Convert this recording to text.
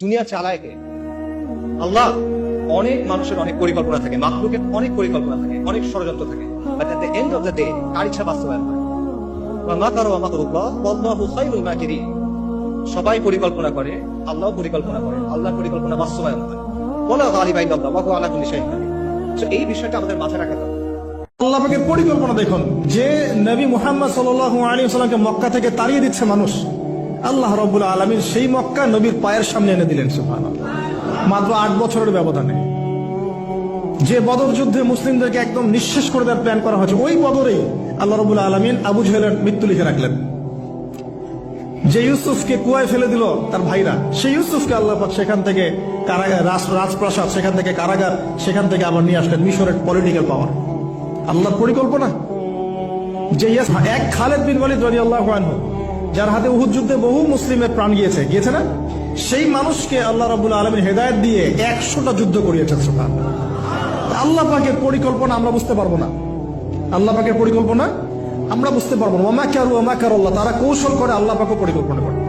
দুনিয়া চালায় কে? আল্লাহ অনেক মানুষের অনেক পরিকল্পনা থাকে মাকলুকের অনেক পরিকল্পনা থাকে, অনেক ষড়যন্ত্র থাকে। এন্ড অফ দ্য ডে ইচ্ছা বাস্তবায়ন হয়। সবাই পরিকল্পনা করে, আল্লাহ পরিকল্পনা করে, আল্লাহর পরিকল্পনা বাস্তবায়ন হয়। আলা এই বিষয়টা আমাদের মাথায় রাখা দরকার। আল্লাহ পরিকল্পনা দেখুন, যে নবী মুহাম্মদ সাল্লাল্লাহু আলাইহি সাল্লামকে মক্কা থেকে তাড়িয়ে দিচ্ছে মানুষ। আল্লাহ রব্বুল আলামিন সেই মক্কা নবীর পায়ের সামনে এনে দিলেন, সুবহানাল্লাহ। মাত্র আট বছরের ব্যবধানে। যে বদর যুদ্ধে মুসলিমদেরকে একদম নিঃশেষ করে দেওয়ার প্ল্যান করা হয়েছে, ওই বদরেই আল্লাহ রবুল আলমিন আবু জহেলের মৃত্যু লিখে রাখলেন। যে ইউসুফকে কুয়ায় ফেলে দিল তার ভাইরা, সেই ইউসুফকে আল্লাহ সেখান থেকে কারাগার রাজপ্রাসাদ, সেখান থেকে কারাগার, সেখান থেকে আবার নিয়ে আসলেন মিশরের পলিটিক্যাল পাওয়ার আল্লাহর পরিকল্পনা? যে এক খালেদ বিন ওয়ালিদ রাদিয়াল্লাহু আনহু যার হাতে উহুদ যুদ্ধে বহু মুসলিমের প্রাণ গিয়েছে। গিয়েছে না? সেই মানুষকে আল্লাহ রাবুল আলমের হেদায়ত দিয়ে একশোটা যুদ্ধ করিয়েছেন সুবহানাল্লাহ আল্লাহ পাকের পরিকল্পনা আমরা বুঝতে পারব না। আল্লাহ পাকের পরিকল্পনা আমরা বুঝতে পারব না। ওমা আর ওমা কার আল্লাহ তারা কৌশল করে আল্লাহ পাকও পরিকল্পনা করে।